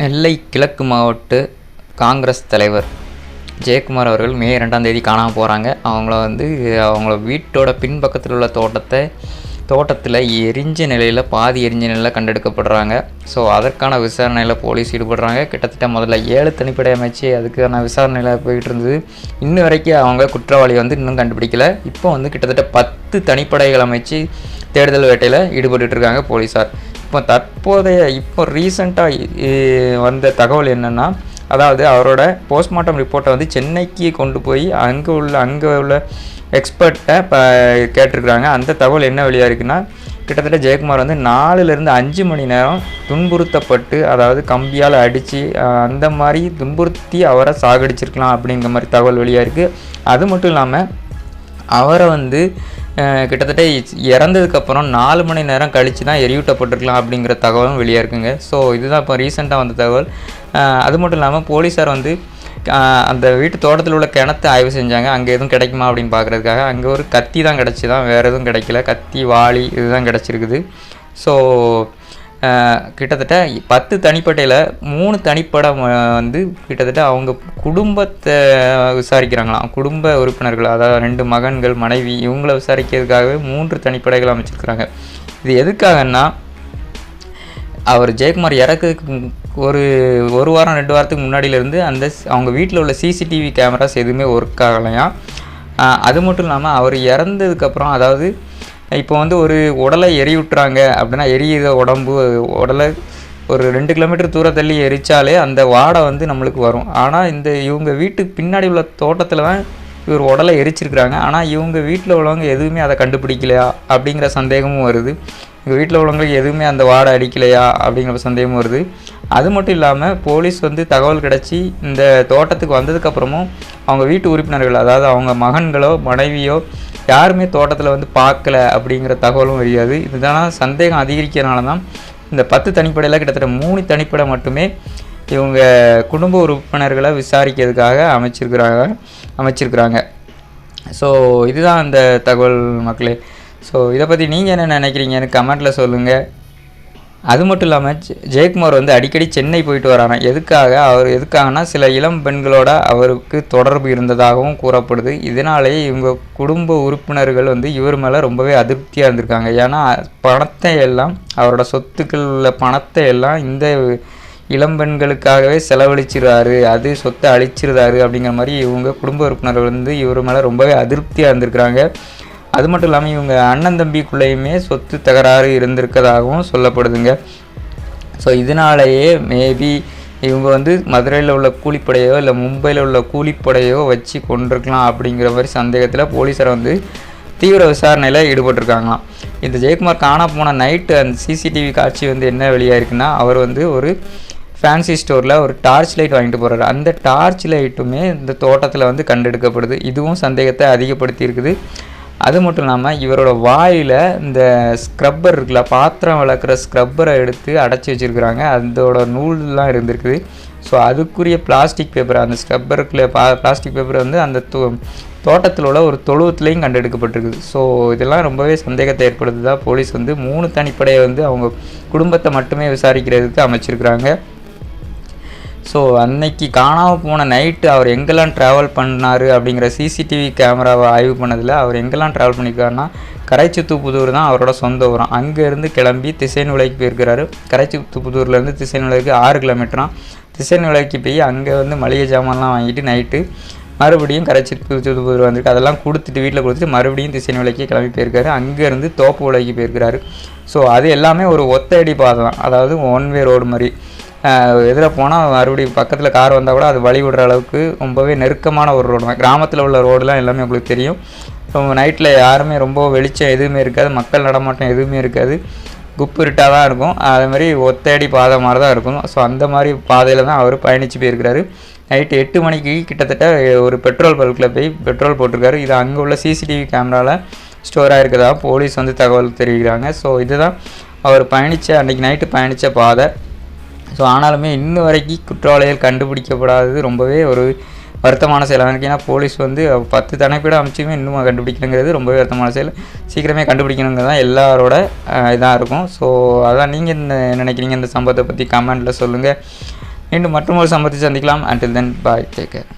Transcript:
நெல்லை கிழக்கு மாவட்ட காங்கிரஸ் தலைவர் ஜெயக்குமார் அவர்கள் மே ரெண்டாம் தேதி காணாமல் போகிறாங்க அவங்கள வந்து அவங்கள வீட்டோட பின்பக்கத்தில் உள்ள தோட்டத்தை தோட்டத்தில் எரிஞ்ச நிலையில் பாதி எரிஞ்ச நிலையில் கண்டெடுக்கப்படுறாங்க. ஸோ அதற்கான விசாரணையில் போலீஸ் ஈடுபடுறாங்க. கிட்டத்தட்ட முதல்ல ஏழு தனிப்படை அமைச்சு அதுக்கான விசாரணையில் போயிட்டு இருந்தது. இன்ன வரைக்கும் அவங்க குற்றவாளி வந்து இன்னும் கண்டுபிடிக்கல. இப்போ வந்து கிட்டத்தட்ட பத்து தனிப்படைகள் அமைச்சு தேடுதல் வேட்டையில் ஈடுபட்டுருக்காங்க இருக்காங்க போலீஸார். இப்போ தற்போதைய இப்போ ரீசண்டாக வந்த தகவல் என்னென்னா அதாவது அவரோட போஸ்ட்மார்ட்டம் ரிப்போர்ட்டை வந்து சென்னைக்கு கொண்டு போய் அங்கே உள்ள அங்கே உள்ள எக்ஸ்பர்ட்டை இப்போ கேட்டிருக்கிறாங்க. அந்த தகவல் என்ன வழியாக இருக்குன்னா கிட்டத்தட்ட ஜெயக்குமார் வந்து நாலுலேருந்து அஞ்சு மணி நேரம் துன்புறுத்தப்பட்டு அதாவது கம்பியால் அடித்து அந்த மாதிரி துன்புறுத்தி அவரை சாகடிச்சிருக்கலாம் அப்படிங்கிற மாதிரி தகவல் வெளியாக இருக்குது அது மட்டும் இல்லாமல் அவரை வந்து கிட்டத்தட்ட இறந்ததுக்கப்புறம் நாலு மணி நேரம் கழித்து தான் எரியூட்டப்பட்டிருக்கலாம் அப்படிங்கிற தகவலும் வெளியாக இருக்குங்க. ஸோ இதுதான் இப்போ ரீசெண்டாக வந்த தகவல். அது மட்டும் இல்லாமல் போலீஸார் வந்து அந்த வீட்டு தோட்டத்தில் உள்ள கிணத்தை ஆய்வு செஞ்சாங்க. அங்கே எதுவும் கிடைக்குமா அப்படின்னு பார்க்குறதுக்காக அங்கே ஒரு கத்தி தான் கிடச்சி தான் வேறு எதுவும் கிடைக்கல. கத்தி வாளி இதுதான் கிடச்சிருக்குது. ஸோ கிட்டத்தட்ட பத்து தனிப்பட்டையில் மூணு தனிப்படம் வந்து கிட்டத்தட்ட அவங்க குடும்பத்தை விசாரிக்கிறாங்களாம். குடும்ப உறுப்பினர்கள் அதாவது ரெண்டு மகன்கள் மனைவி இவங்களை விசாரிக்கிறதுக்காகவே மூன்று தனிப்படைகள் அமைச்சிருக்கிறாங்க. இது எதுக்காகன்னா அவர் ஜெயக்குமார் இறக்குறதுக்கு ஒரு ஒரு வாரம் ரெண்டு வாரத்துக்கு முன்னாடியிலேருந்து அந்த அவங்க வீட்டில் உள்ள சிசிடிவி கேமராஸ் எதுவுமே ஒர்க் ஆகலையாம். அது மட்டும் இல்லாமல் அவர் இறந்ததுக்கப்புறம் அதாவது இப்போ வந்து ஒரு உடலை எரிவிட்டுறாங்க அப்படின்னா எரியுற உடம்பு உடலை ஒரு ரெண்டு கிலோமீட்டர் தூரம் தள்ளி எரிச்சாலே அந்த வாடை வந்து நம்மளுக்கு வரும். ஆனால் இந்த இவங்க வீட்டுக்கு பின்னாடி உள்ள தோட்டத்தில் தான் இவர் உடலை எரிச்சிருக்கிறாங்க. ஆனால் இவங்க வீட்டில் உள்ளவங்க எதுவுமே அதை கண்டுபிடிக்கலையா அப்படிங்கிற சந்தேகமும் வருது. எங்கள் வீட்டில் உள்ளவங்களுக்கு எதுவுமே அந்த வாடை அடிக்கலையா அப்படிங்கிற சந்தேகமும் வருது. அது மட்டும் இல்லாமல் போலீஸ் வந்து தகவல் கிடச்சி இந்த தோட்டத்துக்கு வந்ததுக்கப்புறமும் அவங்க வீட்டு உறுப்பினர்கள் அதாவது அவங்க மகன்களோ மனைவியோ யாருமே தோட்டத்தில் வந்து பார்க்கல அப்படிங்கிற தகவலும் தெரியாது இதுதான் சந்தேகம் அதிகரிக்கிறனால தான் இந்த பத்து தனிப்படையில் கிட்டத்தட்ட மூணு தனிப்படை மட்டுமே இவங்க குடும்ப உறுப்பினர்களை விசாரிக்கிறதுக்காக அமைச்சிருக்கிறாங்க அமைச்சிருக்கிறாங்க. ஸோ இதுதான் அந்த தகவல் மக்களே. ஸோ இதை பற்றி நீங்கள் என்ன நினைக்கிறீங்கன்னு கமெண்ட்டில் சொல்லுங்கள் அது மட்டும் இல்லாமல் ஜெயக்குமார் வந்து அடிக்கடி சென்னை போயிட்டு வராராம் எதுக்காக? அவர் எதுக்காகனா சில இளம் பெண்களோட அவருக்கு தொடர்பு இருந்ததாகவும் கூறப்படுது. இதனாலேயே இவங்க குடும்ப உறுப்பினர்கள் வந்து இவர் மேலே ரொம்பவே அதிருப்தியாக இருந்திருக்காங்க. ஏன்னா பணத்தை எல்லாம் அவரோட சொத்துக்கள் உள்ள பணத்தை எல்லாம் இந்த இளம்பெண்களுக்காகவே செலவழிச்சிருவாரு அது சொத்தை அழிச்சிருந்தாரு அப்படிங்கிற மாதிரி இவங்க குடும்ப உறுப்பினர்கள் வந்து இவர் மேலே ரொம்பவே அதிருப்தியாக இருந்திருக்கிறாங்க. அது மட்டும் இல்லாமல் இவங்க அண்ணன் தம்பிக்குள்ளேயுமே சொத்து தகராறு இருந்திருக்கதாகவும் சொல்லப்படுதுங்க. ஸோ இதனாலேயே மேபி இவங்க வந்து மதுரையில் உள்ள கூலிப்படையோ இல்லை மும்பையில் உள்ள கூலிப்படையோ வச்சு கொண்டிருக்கலாம் அப்படிங்கிற மாதிரி சந்தேகத்தில் போலீஸார் வந்து தீவிர விசாரணையில் ஈடுபட்டிருக்காங்களாம். இந்த ஜெயக்குமார் காணா போன நைட்டு அந்த சிசிடிவி காட்சி வந்து என்ன வெளியாக இருக்குன்னா அவர் வந்து ஒரு ஃபேன்சி ஸ்டோரில் ஒரு டார்ச் லைட் வாங்கிட்டு போகிறாரு அந்த டார்ச் லைட்டுமே இந்த தோட்டத்தில் வந்து கண்டெடுக்கப்படுது. இதுவும் சந்தேகத்தை அதிகப்படுத்தி இருக்குது அது மட்டும் இல்லாமல் இவரோட வாயில் இந்த ஸ்க்ரப்பர் இருக்குல்ல பாத்திரம் வளர்க்குற ஸ்க்ரப்பரை எடுத்து அடைச்சி வச்சுருக்குறாங்க. அதோட நூல்லாம் இருந்திருக்குது. ஸோ அதுக்குரிய பிளாஸ்டிக் பேப்பர் அந்த ஸ்க்ரப்பருக்குள்ள பா பிளாஸ்டிக் பேப்பர் வந்து அந்த தோ தோட்டத்தில் உள்ள ஒரு தொழுவத்துலேயும் கண்டெடுக்கப்பட்டிருக்குது. ஸோ இதெல்லாம் ரொம்பவே சந்தேகத்தை ஏற்படுத்துதா போலீஸ் வந்து மூணு தனிப்படையை வந்து அவங்க குடும்பத்தை மட்டுமே விசாரிக்கிறதுக்கு அமைச்சிருக்கிறாங்க. ஸோ அன்னைக்கு காணாமல் போன நைட்டு அவர் எங்கெல்லாம் ட்ராவல் பண்ணார் அப்படிங்கிற சிசிடிவி கேமராவை ஆய்வு பண்ணதில் அவர் எங்கெல்லாம் ட்ராவல் பண்ணியிருக்காருன்னா கரைச்சித்துப்புதூர் தான் அவரோட சொந்த ஊரம் அங்கேருந்து கிளம்பி திசைநுலைக்கு போயிருக்கிறாரு. கரைச்சுத்துப்புதூர்லேருந்து திசைநுலைக்கு ஆறு கிலோமீட்டராம் திசைநுலைக்கு போய் அங்கே வந்து மளிகை ஜாமான்லாம் வாங்கிட்டு நைட்டு மறுபடியும் கரைச்சி புதுப்புதூர் வந்திருக்கு. அதெல்லாம் கொடுத்துட்டு வீட்டில் கொடுத்துட்டு மறுபடியும் திசைநுலைக்கு கிளம்பி போயிருக்காரு. அங்கேருந்து தோப்பு உலைக்கு போயிருக்கிறாரு. ஸோ அது எல்லாமே ஒரு ஒத்தடி பாதை தான். அதாவது ஒன் வே ரோடு மாதிரி. எதில் போனால் மறுபடியும் பக்கத்தில் கார் வந்தால் கூட அது வழி விடுற அளவுக்கு ரொம்பவே நெருக்கமான ஒரு ரோடு தான். கிராமத்தில் உள்ள ரோடுலாம் எல்லாமே உங்களுக்கு தெரியும். ரொம்ப நைட்டில் யாருமே ரொம்ப வெளிச்சம் எதுவுமே இருக்காது. மக்கள் நடமாட்டம் எதுவுமே இருக்காது. குப்பு இருட்டாக தான் இருக்கும். அதே மாதிரி ஒத்தடி பாதை மாதிரி தான் இருக்கும். ஸோ அந்த மாதிரி பாதையில் தான் அவர் பயணித்து போயிருக்கிறாரு. நைட்டு எட்டு மணிக்கு கிட்டத்தட்ட ஒரு பெட்ரோல் பல்கில் போய் பெட்ரோல் போட்டிருக்காரு. இது அங்கே உள்ள சிசிடிவி கேமராவில் ஸ்டோர் ஆகிருக்கதாக போலீஸ் வந்து தகவல் தெரிவிக்கிறாங்க. ஸோ இதுதான் அவர் பயணித்த அன்றைக்கி நைட்டு பயணித்த பாதை. ஸோ ஆனாலுமே இன்ன வரைக்கும் குற்றவாளிகள் கண்டுபிடிக்கப்படாதது ரொம்பவே ஒரு வருத்தமான செயல். எனக்கு ஏன்னா போலீஸ் வந்து பத்து தனிப்பட அமைச்சுமே இன்னும் கண்டுபிடிக்கணுங்கிறது ரொம்பவே வருத்தமான செயல். சீக்கிரமே கண்டுபிடிக்கணுங்கிறது தான் எல்லாரோட இதாக இருக்கும். ஸோ அதான் நீங்கள் என்ன நினைக்கிறீங்க இந்த சம்பவத்தை பற்றி கமெண்ட்டில் சொல்லுங்கள் மீண்டும் மற்றொரு சம்பவத்தை சந்திக்கலாம். Until then bye take care